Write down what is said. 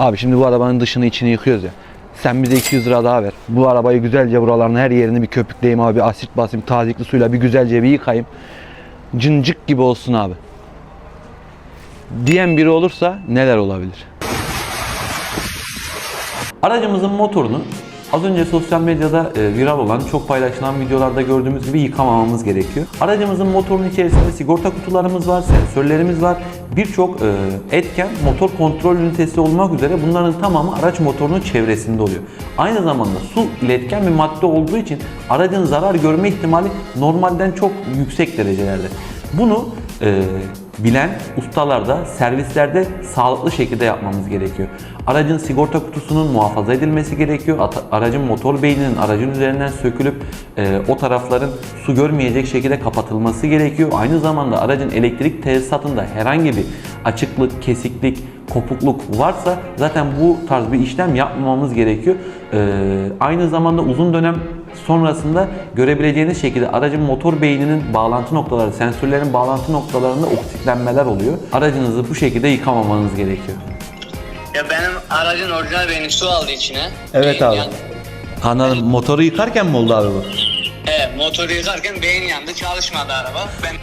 Abi şimdi bu arabanın dışını içini yıkıyoruz ya. Sen bize 200 lira daha ver. Bu arabayı güzelce buralarını her yerini bir köpükleyeyim abi. Asit basayım, tazikli suyla bir güzelce bir yıkayayım. Cıncık gibi olsun abi. Diyen biri olursa neler olabilir? Aracımızın motorunu az önce sosyal medyada e, viral olan, çok paylaşılan videolarda gördüğümüz gibi yıkamamamız gerekiyor. Aracımızın motorunun içerisinde sigorta kutularımız var, sensörlerimiz var. Birçok e, etken motor kontrol ünitesi olmak üzere bunların tamamı araç motorunun çevresinde oluyor. Aynı zamanda su iletken bir madde olduğu için aracın zarar görme ihtimali normalden çok yüksek derecelerde. Bunu e, bilen ustalarda, servislerde sağlıklı şekilde yapmamız gerekiyor. Aracın sigorta kutusunun muhafaza edilmesi gerekiyor. Aracın motor beyninin aracın üzerinden sökülüp e, o tarafların su görmeyecek şekilde kapatılması gerekiyor. Aynı zamanda aracın elektrik tesisatında herhangi bir açıklık, kesiklik, kopukluk varsa zaten bu tarz bir işlem yapmamamız gerekiyor. E, aynı zamanda uzun dönem sonrasında görebileceğiniz şekilde aracın motor beyninin bağlantı noktaları, sensörlerin bağlantı noktalarında oksitlenmeler oluyor. Aracınızı bu şekilde yıkamamanız gerekiyor. Ya benim aracın orijinal beyni su aldı içine. Evet Beyin abi. yandı. Anladım. Motoru yıkarken mi oldu abi bu? Evet motoru yıkarken beyin yandı çalışmadı araba. Ben